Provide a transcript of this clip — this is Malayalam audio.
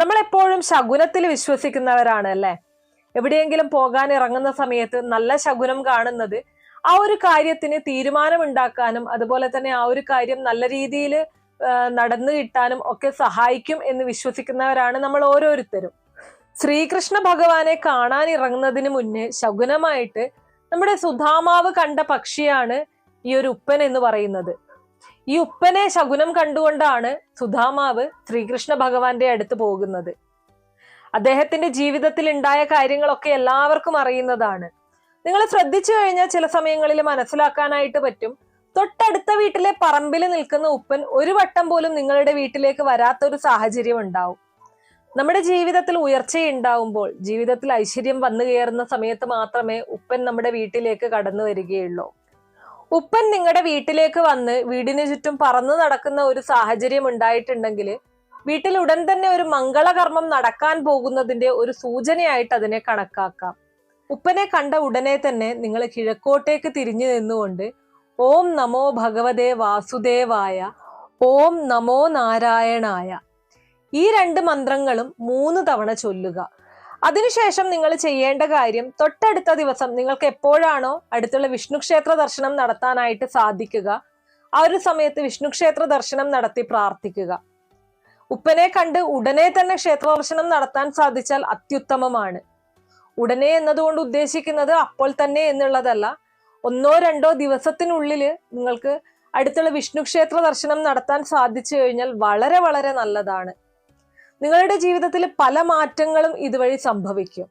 നമ്മൾ എപ്പോഴും ശകുനത്തിൽ വിശ്വസിക്കുന്നവരാണ് അല്ലെ? എവിടെയെങ്കിലും പോകാൻ ഇറങ്ങുന്ന സമയത്ത് നല്ല ശകുനം കാണുന്നത് ആ ഒരു കാര്യത്തിന് തീരുമാനമുണ്ടാക്കാനും അതുപോലെ തന്നെ ആ ഒരു കാര്യം നല്ല രീതിയിൽ നടന്നു കിട്ടാനും ഒക്കെ സഹായിക്കും എന്ന് വിശ്വസിക്കുന്നവരാണ് നമ്മൾ ഓരോരുത്തരും. ശ്രീകൃഷ്ണ ഭഗവാനെ കാണാൻ ഇറങ്ങുന്നതിന് മുന്നേ ശകുനമായിട്ട് നമ്മുടെ സുധാമാവ് കണ്ട പക്ഷിയാണ് ഈ ഒരു ഉപ്പൻ എന്ന് പറയുന്നത്. ഈ ഉപ്പനെ ശകുനം കണ്ടുകൊണ്ടാണ് സുധാമാവ് ശ്രീകൃഷ്ണ ഭഗവാന്റെ അടുത്ത് പോകുന്നത്. അദ്ദേഹത്തിന്റെ ജീവിതത്തിൽ ഉണ്ടായ കാര്യങ്ങളൊക്കെ എല്ലാവർക്കും അറിയുന്നതാണ്. നിങ്ങൾ ശ്രദ്ധിച്ചു കഴിഞ്ഞാൽ ചില സമയങ്ങളിൽ മനസ്സിലാക്കാനായിട്ട് പറ്റും. തൊട്ടടുത്ത വീട്ടിലെ പറമ്പിൽ നിൽക്കുന്ന ഉപ്പൻ ഒരു വട്ടം പോലും നിങ്ങളുടെ വീട്ടിലേക്ക് വരാത്ത ഒരു സാഹചര്യം ഉണ്ടാവും. നമ്മുടെ ജീവിതത്തിൽ ഉയർച്ചയുണ്ടാവുമ്പോൾ ജീവിതത്തിൽ ഐശ്വര്യം വന്നു കയറുന്ന സമയത്ത് മാത്രമേ ഉപ്പൻ നമ്മുടെ വീട്ടിലേക്ക് കടന്നു വരികയുള്ളൂ. ഉപ്പൻ നിങ്ങളുടെ വീട്ടിലേക്ക് വന്ന് വീടിന് ചുറ്റും പറന്നു നടക്കുന്ന ഒരു സാഹചര്യം ഉണ്ടായിട്ടുണ്ടെങ്കിൽ വീട്ടിൽ ഉടൻ തന്നെ ഒരു മംഗളകർമ്മം നടക്കാൻ പോകുന്നതിന്റെ ഒരു സൂചനയായിട്ട് അതിനെ കണക്കാക്കാം. ഉപ്പനെ കണ്ട ഉടനെ തന്നെ നിങ്ങൾ കിഴക്കോട്ടേക്ക് തിരിഞ്ഞു നിന്നുകൊണ്ട് ഓം നമോ ഭഗവതേ വാസുദേവായ ഓം നമോ നാരായണായ ഈ രണ്ട് മന്ത്രങ്ങളും മൂന്ന് തവണ ചൊല്ലുക. അതിനുശേഷം നിങ്ങൾ ചെയ്യേണ്ട കാര്യം തൊട്ടടുത്ത ദിവസം നിങ്ങൾക്ക് എപ്പോഴാണോ അടുത്തുള്ള വിഷ്ണു ക്ഷേത്ര ദർശനം നടത്താനായിട്ട് സാധിക്കുക. ആ ഒരു സമയത്ത് വിഷ്ണു ക്ഷേത്ര ദർശനം നടത്തി പ്രാർത്ഥിക്കുക. ഉപ്പനെ കണ്ട് ഉടനെ തന്നെ ക്ഷേത്ര ദർശനം നടത്താൻ സാധിച്ചാൽ അത്യുത്തമമാണ്. ഉടനെ എന്നതുകൊണ്ട് ഉദ്ദേശിക്കുന്നത് അപ്പോൾ തന്നെ എന്നുള്ളതല്ല. ഒന്നോ രണ്ടോ ദിവസത്തിനുള്ളിൽ നിങ്ങൾക്ക് അടുത്തുള്ള വിഷ്ണു ക്ഷേത്ര ദർശനം നടത്താൻ സാധിച്ചു കഴിഞ്ഞാൽ വളരെ വളരെ നല്ലതാണ്. നിങ്ങളുടെ ജീവിതത്തിൽ പല മാറ്റങ്ങളും ഇതുവഴി സംഭവിക്കും.